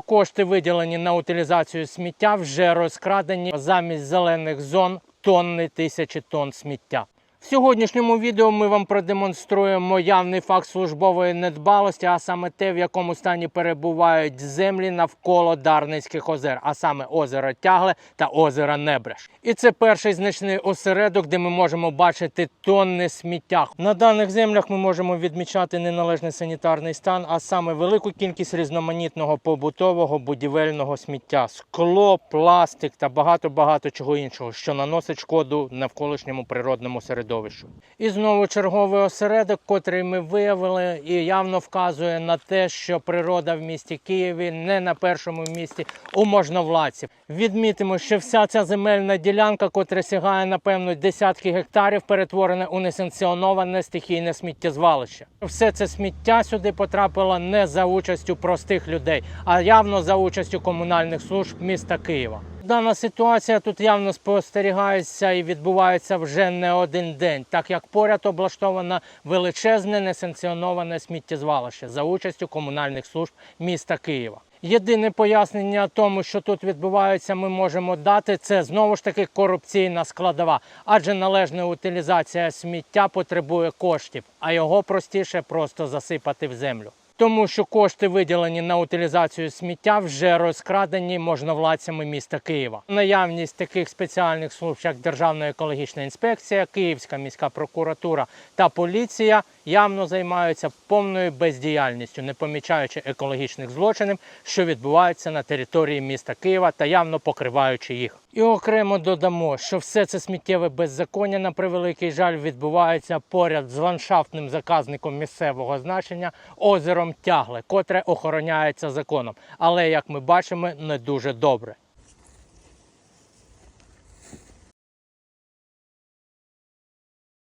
Кошти виділені на утилізацію сміття вже розкрадені замість зелених зон тонни тисячі тонн сміття. В сьогоднішньому відео ми вам продемонструємо явний факт службової недбалості, а саме те, в якому стані перебувають землі навколо Дарницьких озер, а саме озеро Тягле та озеро Небреш. І це перший значний осередок, де ми можемо бачити тонни сміття. На даних землях ми можемо відмічати неналежний санітарний стан, а саме велику кількість різноманітного побутового будівельного сміття, скло, пластик та багато багато чого іншого, що наносить шкоду навколишньому природному середовищу. І знову черговий осередок, котрий ми виявили, і явно вказує на те, що природа в місті Києві не на першому місці у можновладців. Відмітимо, що вся ця земельна ділянка, котра сягає напевно десятки гектарів, перетворена у несанкціоноване стихійне сміттєзвалище. Все це сміття сюди потрапило не за участю простих людей, а явно за участю комунальних служб міста Києва. Дана ситуація тут явно спостерігається і відбувається вже не один день, так як поряд облаштовано величезне несанкціоноване сміттєзвалище за участю комунальних служб міста Києва. Єдине пояснення тому, що тут відбувається, ми можемо дати це знову ж таки корупційна складова, адже належна утилізація сміття потребує коштів, а його простіше просто засипати в землю. Тому що кошти, виділені на утилізацію сміття, вже розкрадені можновладцями міста Києва. Наявність таких спеціальних служб, як Державна екологічна інспекція, Київська міська прокуратура та поліція, явно займаються повною бездіяльністю, не помічаючи екологічних злочинів, що відбуваються на території міста Києва та явно покриваючи їх. І окремо додамо, що все це сміттєве беззаконня на превеликий жаль відбувається поряд з ландшафтним заказником місцевого значення озером Тягле, котре охороняється законом, але як ми бачимо, не дуже добре.